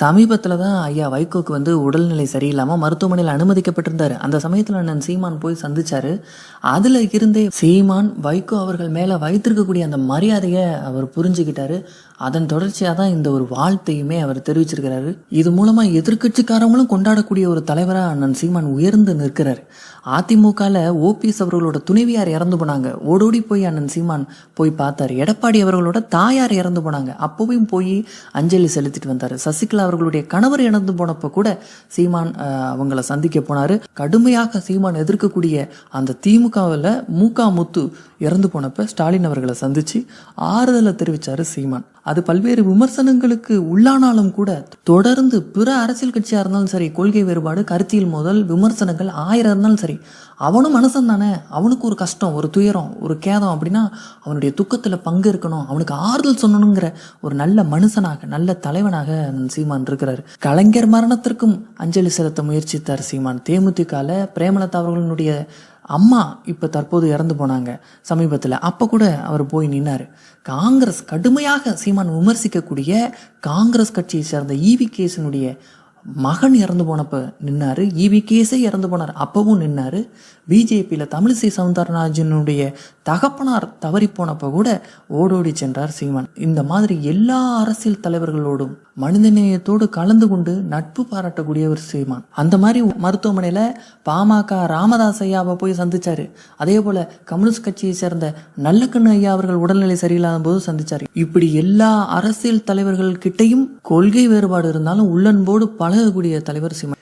சமீபத்தில் தான் ஐயா வைகோக்கு வந்து உடல்நிலை சரியில்லாமல் மருத்துவமனையில் அனுமதிக்கப்பட்டிருந்தாரு. அந்த சமயத்தில் அண்ணன் சீமான் போய் சந்திச்சார். அதில் இருந்தே சீமான் வைகோ அவர்கள் மேலே வைத்திருக்கக்கூடிய அந்த மரியாதையை அவர் புரிஞ்சுக்கிட்டாரு. அதன் தொடர்ச்சியாக தான் இந்த ஒரு வாழ்த்தையுமே அவர் தெரிவிச்சிருக்கிறாரு. இது மூலமாக எதிர்க்கட்சிக்காரங்களும் கொண்டாடக்கூடிய ஒரு தலைவராக அண்ணன் சீமான் உயர்ந்து நிற்கிறார். அதிமுகவில் ஓபிஎஸ் அவர்களோட துணைவியார் இறந்து போனாங்க. ஓடோடி போய் அண்ணன் சீமான் போய் பார்த்தாரு. எடப்பாடி அவர்களோட தாயார் இறந்து போனாங்க. அப்போவும் போய் அஞ்சலி செலுத்திட்டு வந்தார். சசிகலா அவர்களுடைய கணவர் இறந்து போனப்ப கூட சீமான் அவங்கள சந்திக்க போனாரு. கடுமையாக சீமான் எதிர்க்கக்கூடிய அந்த திமுகவில் மூகா முத்து இறந்து போனப்ப ஸ்டாலின் அவர்களை சந்திச்சு ஆறுதலை தெரிவிச்சாரு சீமான். அது பல்வேறு விமர்சனங்களுக்கு உள்ளானாலும் கூட தொடர்ந்து பிற அரசியல் கட்சியா இருந்தாலும் சரி கொள்கை வேறுபாடு கருத்தியல் மோதல் விமர்சனங்கள் ஆயிரம் இருந்தாலும் சரி அவனும் மனுஷன் தானே அவனுக்கு ஒரு கஷ்டம் ஒரு துயரம் ஒரு கேதம் அப்படின்னா அவனுடைய துக்கத்துல பங்கு இருக்கணும். அவனுக்கு ஆறுதல் சொல்லணுங்கிற ஒரு நல்ல மனுஷனாக நல்ல தலைவனாக சீமான் இருக்கிறார் கலைஞர் மரணத்திற்கும் அஞ்சலி செலுத்த முயற்சித்தார் சீமான். தேமுதிகால பிரேமலதா அவர்களுடைய அம்மா இப்போ தற்போது இறந்து போனாங்க. சமீபத்தில் அப்போ கூட அவர் போய் நின்னார். காங்கிரஸ் கடுமையாக சீமான் விமர்சிக்கக்கூடிய காங்கிரஸ் கட்சியை சேர்ந்த ஈவி கேசனுடைய மகன் இறந்து போனப்ப நின்னாரு இவி கேஸே இறந்து போனார் அப்பவும் நின்னாரு. பிஜேபியில் தமிழிசை சவுந்தரராஜனுடைய தகப்பனார் தவறி போனப்ப கூட ஓடோடி சென்றார் சீமான். இந்த மாதிரி எல்லா அரசியல் தலைவர்களோடும் மனிதநேயத்தோடு கலந்து கொண்டு நட்பு பாராட்டக்கூடிய ஒரு சீமான். அந்த மாதிரி மருத்துவமனையில பாமக ராமதாஸ் ஐயாவை போய் சந்திச்சாரு. அதே போல கம்யூனிஸ்ட் கட்சியை சேர்ந்த நல்லக்கண்ணு ஐயா அவர்கள் உடல்நிலை சரியில்லாத போது சந்திச்சாரு. இப்படி எல்லா அரசியல் தலைவர்கள் கிட்டையும் கொள்கை வேறுபாடு இருந்தாலும் உள்ளன்போடு பழகக்கூடிய தலைவர் சீமான்